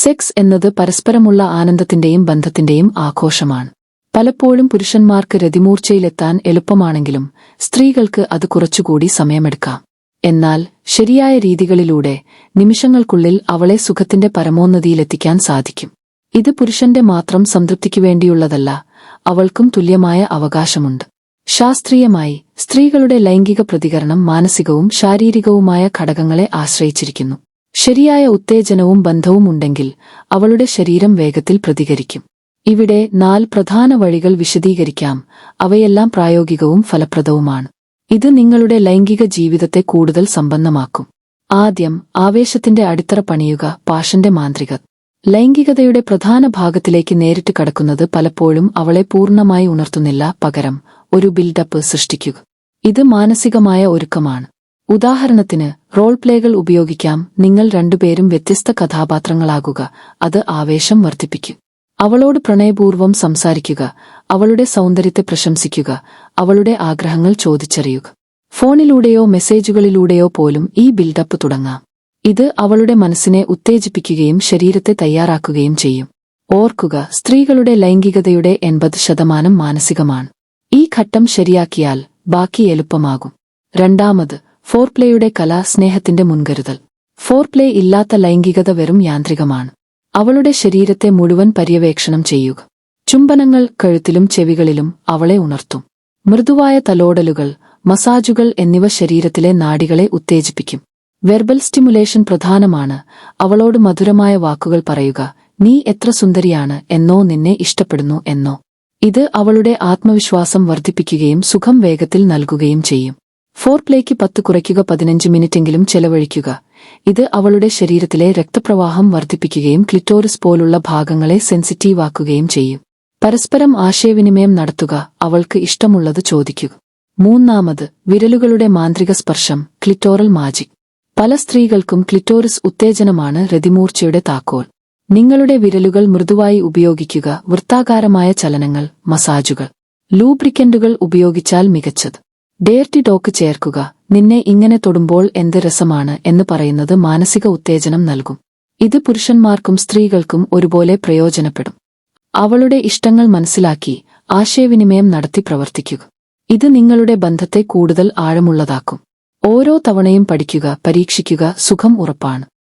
Sex എന്നത് പരസ്പരമുള്ള ആനന്ദത്തിന്റെയും ബന്ധത്തിന്റെയും ആഘോഷമാണ്. പലപ്പോഴും പുരുഷന്മാർക്ക് രതിമൂർച്ചയിലെത്താൻ എളുപ്പമാണെങ്കിലും സ്ത്രീകൾക്ക് അത് കുറച്ചുകൂടി സമയമെടുക്കാം. എന്നാൽ ശരിയായ രീതികളിലൂടെ നിമിഷങ്ങൾക്കുള്ളിൽ അവളെ സുഖത്തിന്റെ പരമോന്നതിയിലെത്തിക്കാൻ സാധിക്കും. ഇത് പുരുഷന്റെ മാത്രം സംതൃപ്തിക്കു വേണ്ടിയുള്ളതല്ല അവൾക്കും തുല്യമായ അവകാശമുണ്ട്. ശാസ്ത്രീയമായി സ്ത്രീകളുടെ ലൈംഗിക പ്രതികരണം മാനസികവും ശാരീരികവുമായ ഘടകങ്ങളെ ആശ്രയിച്ചിരിക്കുന്നു. ശരിയായ ഉത്തേജനവും ബന്ധവും ഉണ്ടെങ്കിൽ അവളുടെ ശരീരം വേഗത്തിൽ പ്രതികരിക്കും. ഇവിടെ നാല് പ്രധാന വഴികൾ വിശദീകരിക്കാം. അവയെല്ലാം പ്രായോഗികവും ഫലപ്രദവുമാണ്. ഇത് നിങ്ങളുടെ ലൈംഗിക ജീവിതത്തെ കൂടുതൽ സമ്പന്നമാക്കും. ആദ്യം ആവേശത്തിന്റെ അടിത്തറ പണിയുക പാഷന്റെ മാന്ത്രിക. ലൈംഗികതയുടെ പ്രധാന ഭാഗത്തിലേക്ക് നേരിട്ട് കടക്കുന്നത് പലപ്പോഴും അവളെ പൂർണമായി ഉണർത്തുന്നില്ല പകരം ഒരു ബിൽഡപ്പ് സൃഷ്ടിക്കുക. ഇത് മാനസികമായ ഒരുക്കമാണ്. ഉദാഹരണത്തിന് റോൾ പ്ലേകൾ ഉപയോഗിക്കാം. നിങ്ങൾ രണ്ടുപേരും വ്യത്യസ്ത കഥാപാത്രങ്ങളാകുക. അത് ആവേശം വർദ്ധിപ്പിക്കും. അവളോട് പ്രണയപൂർവം സംസാരിക്കുക. അവളുടെ സൗന്ദര്യത്തെ പ്രശംസിക്കുക. അവളുടെ ആഗ്രഹങ്ങൾ ചോദിച്ചറിയുക. ഫോണിലൂടെയോ മെസ്സേജുകളിലൂടെയോ പോലും ഈ ബിൽഡപ്പ് തുടങ്ങാം. ഇത് അവളുടെ മനസ്സിനെ ഉത്തേജിപ്പിക്കുകയും ശരീരത്തെ തയ്യാറാക്കുകയും ചെയ്യും. ഓർക്കുക സ്ത്രീകളുടെ ലൈംഗികതയുടെ എൺപത് ശതമാനം മാനസികമാണ്. ഈ ഘട്ടം ശരിയാക്കിയാൽ ബാക്കി എളുപ്പമാകും. രണ്ടാമത് ഫോർപ്ലേയുടെ കല സ്നേഹത്തിന്റെ മുൻകരുതൽ. ഫോർപ്ലേ ഇല്ലാത്ത ലൈംഗികത വെറും യാന്ത്രികമാണ്. അവളുടെ ശരീരത്തെ മുഴുവൻ പര്യവേക്ഷണം ചെയ്യുക. ചുംബനങ്ങൾ കഴുത്തിലും ചെവികളിലും അവളെ ഉണർത്തും. മൃദുവായ തലോടലുകൾ മസാജുകൾ എന്നിവ ശരീരത്തിലെ നാടികളെ ഉത്തേജിപ്പിക്കും. വെർബൽ സ്റ്റിമുലേഷൻ പ്രധാനമാണ്. അവളോട് മധുരമായ വാക്കുകൾ പറയുക നീ എത്ര സുന്ദരിയാണ് എന്നോ നിന്നെ ഇഷ്ടപ്പെടുന്നു എന്നോ. ഇത് അവളുടെ ആത്മവിശ്വാസം വർദ്ധിപ്പിക്കുകയും സുഖം വേഗത്തിൽ നൽകുകയും ചെയ്യും. ഫോർ പ്ലേക്ക് പത്ത് കുറയ്ക്കുക പതിനഞ്ച് മിനിറ്റെങ്കിലും ചെലവഴിക്കുക. ഇത് അവളുടെ ശരീരത്തിലെ രക്തപ്രവാഹം വർദ്ധിപ്പിക്കുകയും ക്ലിറ്റോറിസ് പോലുള്ള ഭാഗങ്ങളെ സെൻസിറ്റീവാക്കുകയും ചെയ്യും. പരസ്പരം ആശയവിനിമയം നടത്തുക അവൾക്ക് ഇഷ്ടമുള്ളത് ചോദിക്കുക. മൂന്നാമത് വിരലുകളുടെ മാന്ത്രിക സ്പർശം ക്ലിറ്റോറൽ മാജിക്. പല സ്ത്രീകൾക്കും ക്ലിറ്റോറിസ് ഉത്തേജനമാണ് രതിമൂർച്ചയുടെ താക്കോൽ. നിങ്ങളുടെ വിരലുകൾ മൃദുവായി ഉപയോഗിക്കുക വൃത്താകാരമായ ചലനങ്ങൾ മസാജുകൾ. ലൂബ്രിക്കന്റുകൾ ഉപയോഗിച്ചാൽ മികച്ചത്. ഡേർട്ടി ഡോക്ക് ചേർക്കുക. നിന്നെ ഇങ്ങനെ തൊടുമ്പോൾ എന്ത് രസമാണ് എന്ന് പറയുന്നത് മാനസിക ഉത്തേജനം നൽകും. ഇത് പുരുഷന്മാർക്കും സ്ത്രീകൾക്കും ഒരുപോലെ പ്രയോജനപ്പെടും. അവളുടെ ഇഷ്ടങ്ങൾ മനസ്സിലാക്കി ആശയവിനിമയം നടത്തി പ്രവർത്തിക്കുക. ഇത് നിങ്ങളുടെ ബന്ധത്തെ കൂടുതൽ ആഴമുള്ളതാക്കും. ഓരോ തവണയും പഠിക്കുക പരീക്ഷിക്കുക സുഖം ഉറപ്പാണ്.